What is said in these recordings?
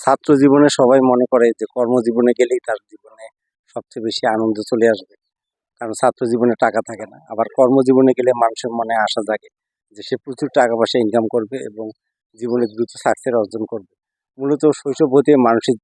ছাত্র জীবনে সবাই মনে করে যে কর্মজীবনে গেলেই তার জীবনে সবচেয়ে বেশি আনন্দ চলে আসবে। কারণ ছাত্র জীবনে টাকা থাকে না। আবার কর্মজীবনে গেলে মানুষের মনে আশা জাগে যে সে প্রচুর টাকা পয়সা ইনকাম করবে এবং জীবনে দ্রুত সাকসেস অর্জন করবে। মূলত শৈশব হতে মানুষের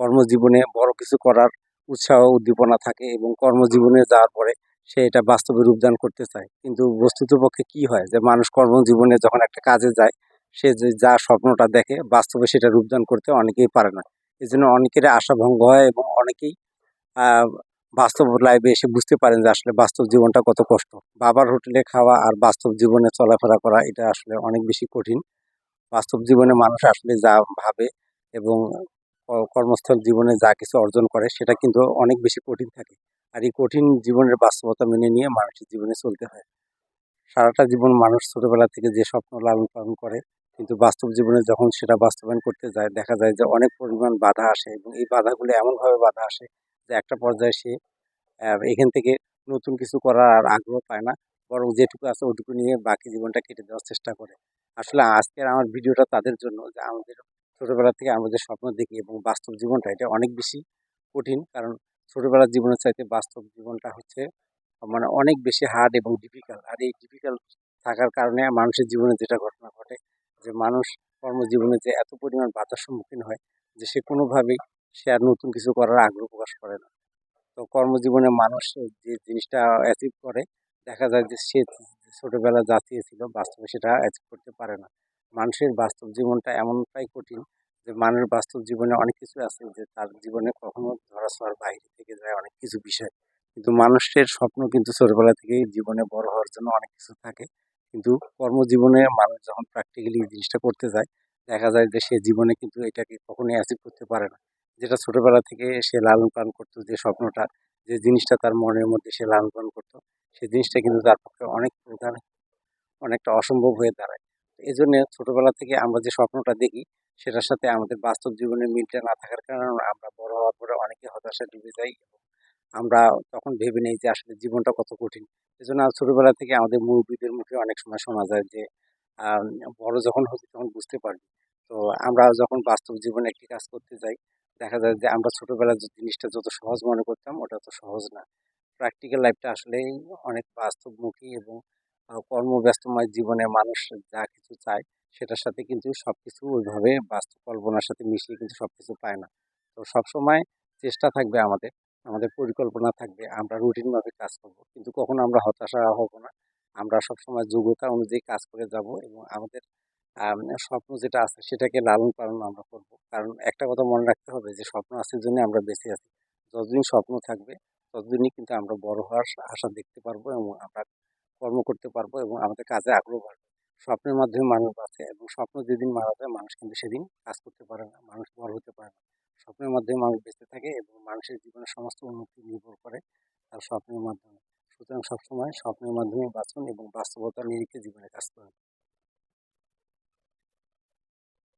কর্মজীবনে বড় কিছু করার উৎসাহ উদ্দীপনা থাকে এবং কর্মজীবনে যাওয়ার পরে সে এটা বাস্তবে রূপদান করতে চায়। কিন্তু বস্তুত পক্ষে কি হয় যে মানুষ কর্মজীবনে যখন একটা কাজে যায় সে যে যা স্বপ্নটা দেখে, বাস্তবে সেটা রূপদান করতে অনেকেই পারে না। এই জন্য অনেকের আশাভঙ্গ হয় এবং অনেকেই বাস্তব লাইফে এসে বুঝতে পারেন যে আসলে বাস্তব জীবনটা কত কষ্ট। বাবার হোটেলে খাওয়া আর বাস্তব জীবনে চলাফেরা করা, এটা আসলে অনেক বেশি কঠিন। বাস্তব জীবনে মানুষ আসলে যা ভাবে এবং কর্মস্থল জীবনে যা কিছু অর্জন করে, সেটা কিন্তু অনেক বেশি কঠিন থাকে। আর এই কঠিন জীবনের বাস্তবতা মেনে নিয়ে মানুষের জীবনে চলতে হয়। সারাটা জীবন মানুষ ছোটোবেলা থেকে যে স্বপ্ন লালন পালন করে কিন্তু বাস্তব জীবনে যখন সেটা বাস্তবায়ন করতে যায়, দেখা যায় যে অনেক পরিমাণ বাধা আসে এবং এই বাধাগুলো এমনভাবে বাধা আসে যে একটা পর্যায়ে সে এখান থেকে নতুন কিছু করার আর আগ্রহ পায় না। বরং যেটুকু আছে ওটুকু নিয়ে বাকি জীবনটা কেটে দেওয়ার চেষ্টা করে। আসলে আজকের আমার ভিডিওটা তাদের জন্য যে আমাদের ছোটবেলা থেকে আমরা যে স্বপ্ন দেখি এবং বাস্তব জীবনটা, এটা অনেক বেশি কঠিন। কারণ ছোটোবেলার জীবনের চাইতে বাস্তব জীবনটা হচ্ছে মানে অনেক বেশি হার্ড এবং ডিফিকাল্ট আর এই ডিফিকাল্ট থাকার কারণে মানুষের জীবনে যেটা ঘটনা ঘটে যে মানুষ কর্মজীবনে যে এত পরিমাণ বাধার সম্মুখীন হয়, যে সে কোনোভাবেই সে আর নতুন কিছু করার আগ্রহ প্রকাশ করে না। তো কর্মজীবনে মানুষ যে জিনিসটা অ্যাচিভ করে, দেখা যায় যে সে ছোটোবেলা যা চেয়েছিল বাস্তবে সেটা অ্যাচিভ করতে পারে না। মানুষের বাস্তব জীবনটা এমনটাই কঠিন যে মানুষের বাস্তব জীবনে অনেক কিছু আছে যে তার জীবনে কখনো ধরাছোঁয়ার বাইরে থেকে যায় অনেক কিছু বিষয়। কিন্তু মানুষের স্বপ্ন কিন্তু ছোটবেলা থেকেই জীবনে বড় হওয়ার জন্য অনেক কিছু থাকে। কিন্তু কর্মজীবনে মানুষ যখন প্র্যাকটিক্যালি জিনিসটা করতে যায়, দেখা যায় যে সে জীবনে কিন্তু এটাকে কখনোই অ্যাচিভ করতে পারে না। যেটা ছোটোবেলা থেকে সে লালন পালন করতো, যে স্বপ্নটা, যে জিনিসটা তার মনের মধ্যে সে লালন পালন করতো সেই জিনিসটা কিন্তু তার পক্ষে অনেক প্রধান, অনেকটা অসম্ভব হয়ে দাঁড়ায়। এই জন্য ছোটোবেলা থেকে আমরা যে স্বপ্নটা দেখি, সেটার সাথে আমাদের বাস্তব জীবনের মিলটা না থাকার কারণে আমরা বড় হওয়ার পরে অনেকে হতাশা ডুবে যাই আমরা তখন ভেবে নেই যে আসলে জীবনটা কত কঠিন। এই জন্য ছোটবেলা থেকে আমাদের মুরব্বীদের মুখে অনেক সময় শোনা যায় যে বড় যখন হবি তখন বুঝতে পারবি। তো আমরা যখন বাস্তব জীবনে একটি কাজ করতে যাই, দেখা যায় যে আমরা ছোটবেলায় যে জিনিসটা যত সহজ মনে করতাম, ওটা তো সহজ না। প্র্যাকটিক্যাল লাইফটা আসলেই অনেক বাস্তবমুখী এবং কর্মব্যস্তময় জীবনে মানুষ যা কিছু চায়, সেটার সাথে কিন্তু সব কিছু ওইভাবে বাস্তব কল্পনার সাথে মিশিয়ে কিন্তু সব কিছু পায় না। তো সবসময় চেষ্টা থাকবে আমাদের আমাদের পরিকল্পনা থাকবে, আমরা রুটিন মাফিক কাজ করব। কিন্তু কখনো আমরা হতাশা হব না। আমরা সবসময় যোগ্যতা অনুযায়ী কাজ করে যাব এবং আমাদের স্বপ্ন যেটা আছে সেটাকে লালন পালন আমরা করব। কারণ একটা কথা মনে রাখতে হবে যে স্বপ্ন আছে জন্য আমরা বেঁচে আছি। যতদিন স্বপ্ন থাকবে, ততদিনই কিন্তু আমরা বড় হওয়ার আশা দেখতে পারব এবং আমরা কর্ম করতে পারব এবং আমাদের কাজে আগ্রহ বাড়বে। স্বপ্নের মাধ্যমে মানুষ বাঁচে এবং স্বপ্ন যেদিন মারা যায়, মানুষ কিন্তু সেদিন কাজ করতে পারে না, মানুষ বড় হতে পারে না। স্বপ্নের মাধ্যমে মানুষ বেঁচে থাকে এবং মানুষের জীবনের সমস্ত উন্নতি নির্ভর করে তার স্বপ্নের মাধ্যমে। সুতরাং সবসময় স্বপ্নের মাধ্যমে বাঁচুন এবং বাস্তবতার নিরিখে জীবনে কাজ করুন।